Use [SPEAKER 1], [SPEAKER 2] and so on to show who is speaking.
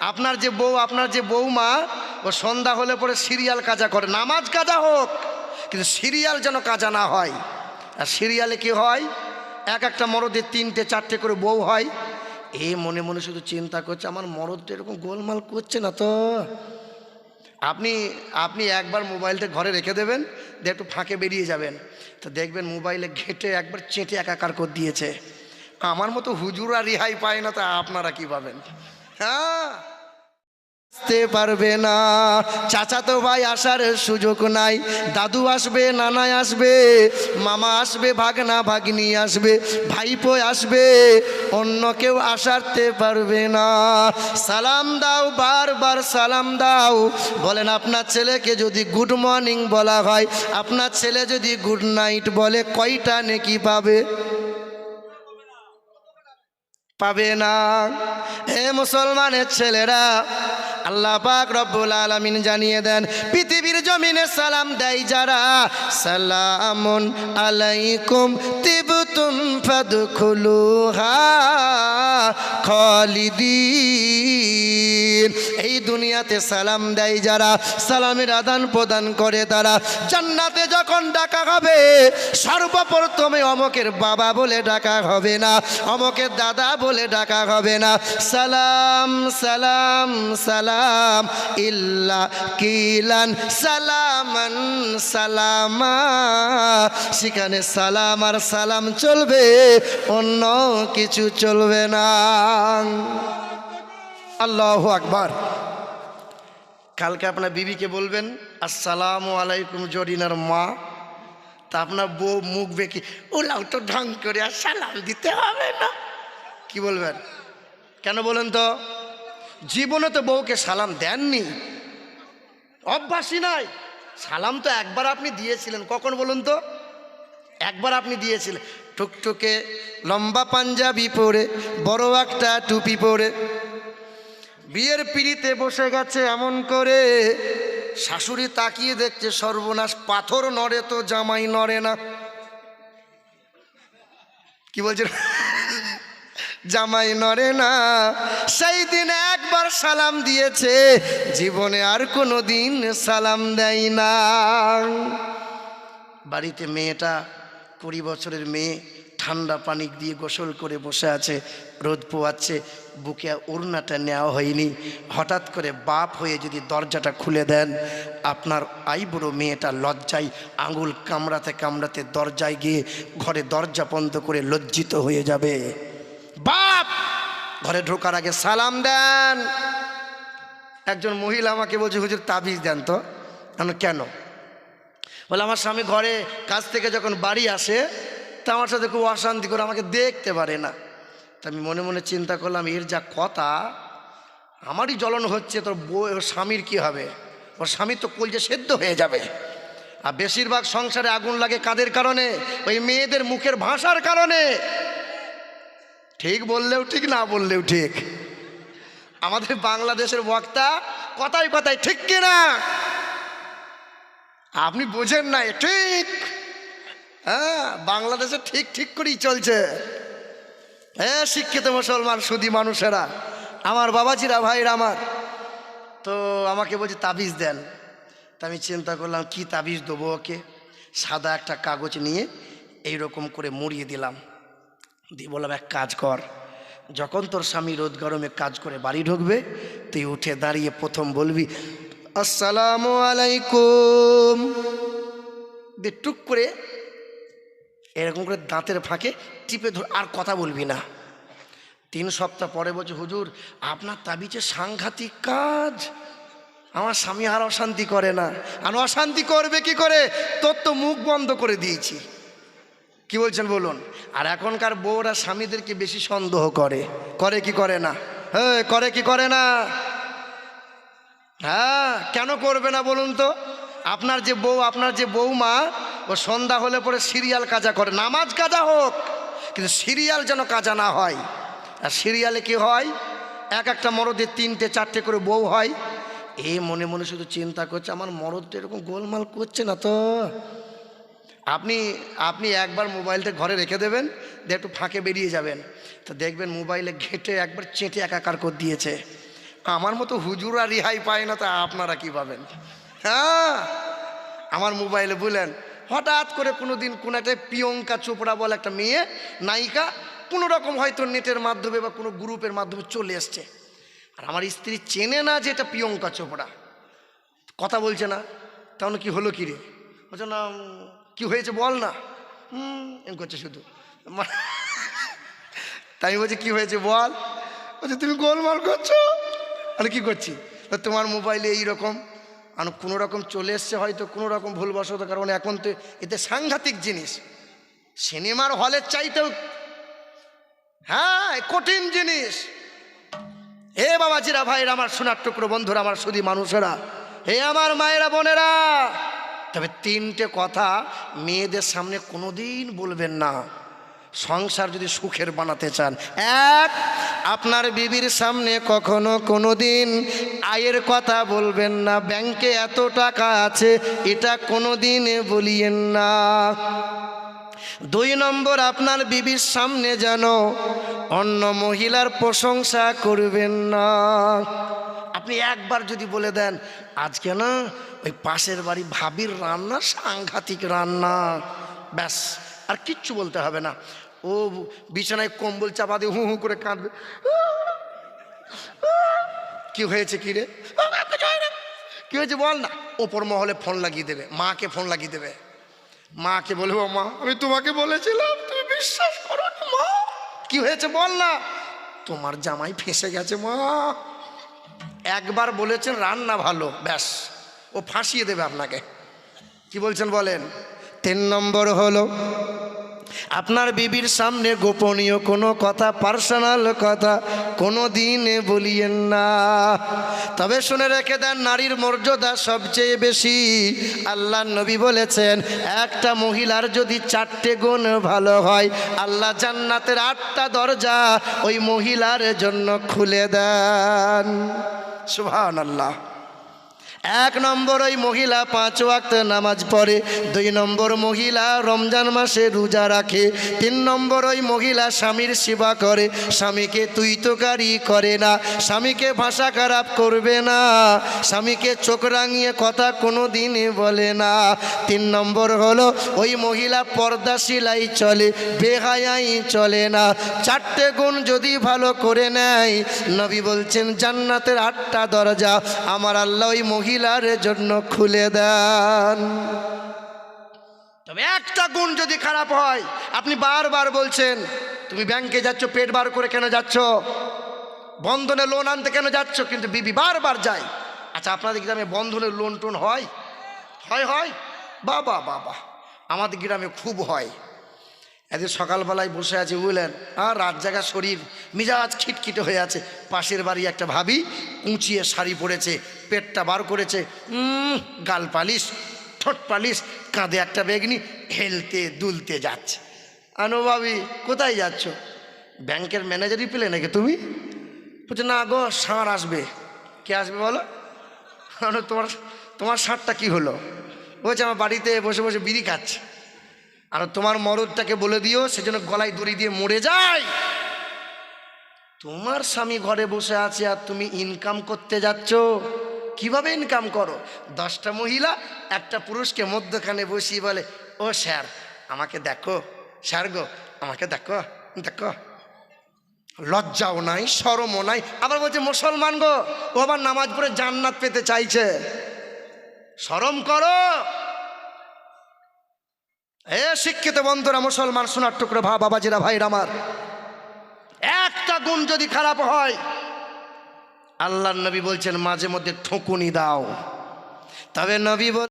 [SPEAKER 1] আপনার যে বউ, আপনার যে বৌমা ও সন্ধ্যা হলে পরে সিরিয়াল কাজা করে। নামাজ কাজা হোক, কিন্তু সিরিয়াল যেন কাজা না হয়। আর সিরিয়ালে কি হয়? এক একটা মরদের তিনটে, চারটে করে বউ হয়। এ মনে মনে শুধু চিন্তা করছে, আমার মরদটা এরকম গোলমাল করছে না তো। আপনি আপনি একবার মোবাইলটা ঘরে রেখে দেবেন, দিয়ে একটু ফাঁকে বেরিয়ে যাবেন। তো দেখবেন মোবাইলে ঘেঁটে একবার চেটে একাকার করে দিয়েছে। আমার মতো হুজুরা রিহাই পায় না, তা আপনারা কি পাবেন হ্যাঁ? আসতে পারবে না। চাচাতো ভাই আসার সুযোগ নাই। দাদু আসবে নানাই আসবে, মামা আসবে, ভাগনা ভাগ্নি আসবে, ভাইপো আসবে, অন্য কেউ আসারতে পারবে না। সালাম দাও, বারবার সালাম দাও। বলেন, আপনার ছেলেকে যদি গুড মর্নিং বলা হয়, আপনার ছেলে যদি গুড নাইট বলে, কয়টা নেকি পাবে? পাবে না। এ মুসলমানের ছেলেরা আল্লাহ পাক রব্বুল আলামিন জানিয়ে দেন পৃথিবীর জমিনে সালাম দেয় যারা সালামুন আলাইকুম তিবতুম ফাদখুলুহা খালিদিন। এই দুনিয়াতে সালাম দেয় যারা, সালামের আদান প্রদান করে তারা। জান্নাতে যখন ডাকা হবে, সর্বপ্রথমে অমকের বাবা বলে ডাকা হবে না, অমকের দাদা বলে ডাকা হবে না। সালাম সালাম সালাম, ইল্লা কিলান, সালামান, সালামা। সেখানে সালাম আর সালাম চলবে, অন্য কিছু চলবে না। আল্লাহ আকবার। কালকে আপনার বিবিকে বলবেন, আসসালামু আলাইকুম জরিনার মা। তা আপনার বউ মুখ বেঁকে ওলাও তো ঢং করে আর সালাম দিতে হবে না। কি বলবেন? কেন বলেন তো? জীবনে তো বউকে সালাম দেননি। অভ্যাসই নাই। সালাম তো একবার আপনি দিয়েছিলেন। কখন বলুন তো? একবার আপনি দিয়েছিলেন। টুকটুকে লম্বা পাঞ্জাবি পরে, বড় একটা টুপি পরে। বিয়ের পিড়িতে বসে গেছে এমন করে, শাশুড়ি তাকিয়ে দেখছে সর্বনাশ, পাথর নড়ে তো জামাই নড়ে না। কি বলছে জামাই নড়ে না। সেই দিন একবার সালাম দিয়েছে, জীবনে আর কোনো দিন সালাম দেয় না। বাড়িতে মেয়েটা কুড়ি বছরের মেয়ে ঠান্ডা পানি দিয়ে গোসল করে বসে আছে, রোদ পোয়াচ্ছে বুকে ওড়নাটা নেওয়া হয়নি। হঠাৎ করে বাপ হয়ে যদি দরজাটা খুলে দেন, আপনার আইবুড়ো মেয়েটা লজ্জায় আঙুল কামড়াতে কামড়াতে দরজায় গিয়ে ঘরে দরজা বন্ধ করে লজ্জিত হয়ে যাবে। বাপ! ঘরে ঢোকার আগে সালাম দেন। একজন মহিলা আমাকে বলছে, হুজুর তাবিজ দেন তো? কেন? বলে, আমার স্বামী ঘরে কাজ থেকে যখন বাড়ি আসে, তা আমার সাথে খুব অশান্তি করে আমাকে দেখতে পারে না। তা আমি মনে মনে চিন্তা করলাম, এর যা কথা, আমারই জ্বলন হচ্ছে, তোর বউ, ওর স্বামীর কি হবে? ওর স্বামী তো কলজে সেদ্ধ হয়ে যাবে। আর বেশিরভাগ সংসারে আগুন লাগে কাদের কারণে? ওই মেয়েদের মুখের ভাষার কারণে। ঠিক বললেও ঠিক, না বললেও ঠিক। আমাদের বাংলাদেশের বক্তা কথাই কথাই ঠিক কিনা? আপনি বোঝেন নাই, ঠিক। হ্যাঁ বাংলাদেশে ঠিক ঠিক করেই চলছে। হ্যাঁ শিক্ষিত মুসলমান, সুদি মানুষেরা, আমার বাবাজিরা, ভাইরা আমার, তো আমাকে বলছে, তাবিজ দেন। তা আমি চিন্তা করলাম, কি তাবিজ দেবো ওকে? সাদা একটা কাগজ নিয়ে এই রকম করে মুড়িয়ে দিলাম। দিয়ে বললাম, এক কাজ কর, যখন তোর স্বামী রোদ গরমে কাজ করে বাড়ি ঢুকবে, তুই উঠে দাঁড়িয়ে প্রথম বলবি আসসালামু আলাইকুম। দিয়ে টুক করে এরকম করে দাঁতের ফাঁকে টিপে ধর, আর কথা বলবি না। তিন সপ্তাহ পরে বলছে, হুজুর, আপনার তাবিজে সাংঘাতিক কাজ। আমার স্বামী আর অশান্তি করে না। আর অশান্তি করবে কি করে? তোর তো মুখ বন্ধ করে দিয়েছি। কি বলছেন বলুন? আর এখনকার বউরা স্বামীদেরকে বেশি সন্দেহ করে। করে কি করে না? হ্যাঁ করে কি করে না? হ্যাঁ কেন করবে না বলুন তো? আপনার যে বউ, আপনার যে বৌমা ও সন্ধ্যা হলে পরে সিরিয়াল কাজা করে। নামাজ কাজা হোক, কিন্তু সিরিয়াল যেন কাজা না হয়। আর সিরিয়ালে কি হয়? এক একটা মরদের তিনটে, চারটে করে বউ হয়। এ মনে মনে শুধু চিন্তা করছে, আমার মরদটা এরকম গোলমাল করছে না তো। আপনি আপনি একবার মোবাইলটা ঘরে রেখে দেবেন, দিয়ে একটু ফাঁকে বেরিয়ে যাবেন। তো দেখবেন মোবাইলে ঘেঁটে একবার চেটে একাকার করে দিয়েছে। আমার মতো হুজুরা রিহাই পায় না, তা আপনারা কি পাবেন? হ্যাঁ? আমার মোবাইলে বললেন হঠাৎ করে কোনো দিন কোনো একটা প্রিয়ঙ্কা চোপড়া বলে একটা মেয়ে, নায়িকা, কোনো রকম হয়তো নেটের মাধ্যমে বা কোনো গ্রুপের মাধ্যমে চলে এসছে। আর আমার স্ত্রী চেনে না যে এটা প্রিয়ঙ্কা চোপড়া। কথা বলছে না। তাহলে কি হলো কি রে? বলছে, না কী হয়েছে বল না। হুম এম করছে শুধু। তাই বলছি, কি হয়েছে বল? বলছে, তুমি গোলমাল করছ? আমি কী করছি? তোমার মোবাইলে এই রকম আর কোনো রকম চলে এসছে হয়তো, কোনো রকম ভুলবশত, কারণ এখন তো এতে সাংঘাতিক জিনিস। সিনেমার হলের চাইতেও হ্যাঁ কঠিন জিনিস। হে বাবাজিরা ভাইরা আমার সোনার টুকরো বন্ধুরা, আমার শুধু মানুষেরা হে আমার মায়েরা বোনেরা, তবে তিনটে কথা মেয়েদের সামনে কোনোদিন বলবেন না। সংসার যদি সুখের বানাতে চান, এক আপনার বিবির সামনে কখনো কোনো দিন আয়ের কথা বলবেন না। ব্যাংকে এত টাকা আছে, এটা কোনো কোনোদিন বলিয়েন না। দুই নম্বর, আপনার বিবির সামনে যেন অন্য মহিলার প্রশংসা করবেন না। আপনি একবার যদি বলে দেন, আজকে না ওই পাশের বাড়ি ভাবির রান্না, সাংঘাতিক রান্না, ব্যাস, আর কিচ্ছু বলতে হবে না। ও বিছানায় কম্বল চাপা দিয়ে হু হু করে কাঁদবে। কি হয়েছে কি রে? কি হয়েছে বল না। ওপর মহলে ফোন লাগিয়ে দেবে, মাকে ফোন লাগিয়ে দেবে। মাকে বলব মা, আমি তোমাকে বলেছিলাম, তুমি বিশ্বাস করো মা। কি হয়েছে বল না। তোমার জামাই ফেঁসে গেছে, মা। একবার বলেছেন রান্না ভালো, ব্যাস। ও ফাঁসিয়ে দেবে আপনাকে। কি বলছেন বলেন? তিন নম্বর হলো আপনার বিবির সামনে গোপনীয় কোনো কথা, পার্সোনাল কথা কোনো দিনে বলিয়েন না। তবে শুনে রেখে দেন, নারীর মর্যাদা সবচেয়ে বেশি। আল্লাহ নবী বলেছেন, একটা মহিলার যদি চারটে গুণ ভালো হয়, আল্লাহ জান্নাতের আটটা দরজা ওই মহিলার জন্য খুলে দেন। সুভান আল্লাহ এক নম্বর ওই মহিলা পাঁচ ওয়াক্ত নামাজ পড়ে, দুই নম্বর মহিলা রমজান মাসে রোজা রাখে, তিন নম্বর ওই মহিলা স্বামীর সেবা করে, স্বামীকে তুই তোকারি করে না, স্বামীকে ভাষা খারাপ করবে না, স্বামীকে চোখ রাঙিয়ে কথা কোনো দিনই বলে না। তিন নম্বর হলো ওই মহিলা পর্দা সিলাই চলে, বেহায়াই চলে না, চারটে গুণ যদি ভালো করে নেয়, নবী বলছেন, জান্নাতের আটটা দরজা, আমার আল্লাহ ওই মহিলার জন্য খুলে দেন। তবে একটা গুণ যদি খারাপ হয়, আপনি বারবার বলছেন, তুমি ব্যাংকে যাচ্ছ, পেট বার করে কেন যাচ্ছ? বন্ধনে লোন আনতে কেন যাচ্ছ? কিন্তু বিবি বারবার যায় আচ্ছা আপনাদের গ্রামে বন্ধনে লোন টোন হয়? হয় হয়। বাবা বাবা, আমাদের গ্রামে খুব হয়। এদের সকালবেলায় বসে আছে, বুঝলেন? আর রাত জায়গা শরীর, মিজাজ খিটখিটে হয়ে আছে। পাশের বাড়ি একটা ভাবি, উঁচিয়ে শাড়ি পরেছে। পেটটা বার করেছে। গাল পালিশ, ঠোঁট পালিশ, কাঁধে একটা বেগনি হেলতে দুলতে যাচ্ছে। আনো ভাবি, কোথায় যাচ্ছ? ব্যাংকের ম্যানেজারই পেলে নাকি তুমি? বলছে, না গো ষাঁড় আসবে। কে আসবে বলো? তোমার তোমার ষাঁড়টা কি হলো? বলছে, আমার বাড়িতে বসে বসে বিড়ি খাচ্ছে। আর তোমার মরদটাকে বলে দিও সেজন্য গলায় দড়ি দিয়ে মরে যায়। তোমার স্বামী ঘরে বসে আছে আর তুমি ইনকাম করতে যাচ্ছ। কীভাবে ইনকাম করো? দশটা মহিলা, একটা পুরুষকে মধ্যখানে বসিয়ে বলে, ও স্যার, আমাকে দেখো, স্যার গো, আমাকে দেখো দেখো। লজ্জাও নাই সরমও নাই। আবার বলছে, মুসলমান গো, ও আবার নামাজ পড়ে জান্নাত পেতে চাইছে। শরম করো। এ শিক্ষিত বন্ধুরা, মুসলমান সোনার টুকরো ভা বাবাজিরা, ভাইরা আমার। একটা গুণ যদি খারাপ হয় আল্লাহ নবী বলছেন মাঝে মধ্যে থুকুনি দাও। তবে নবী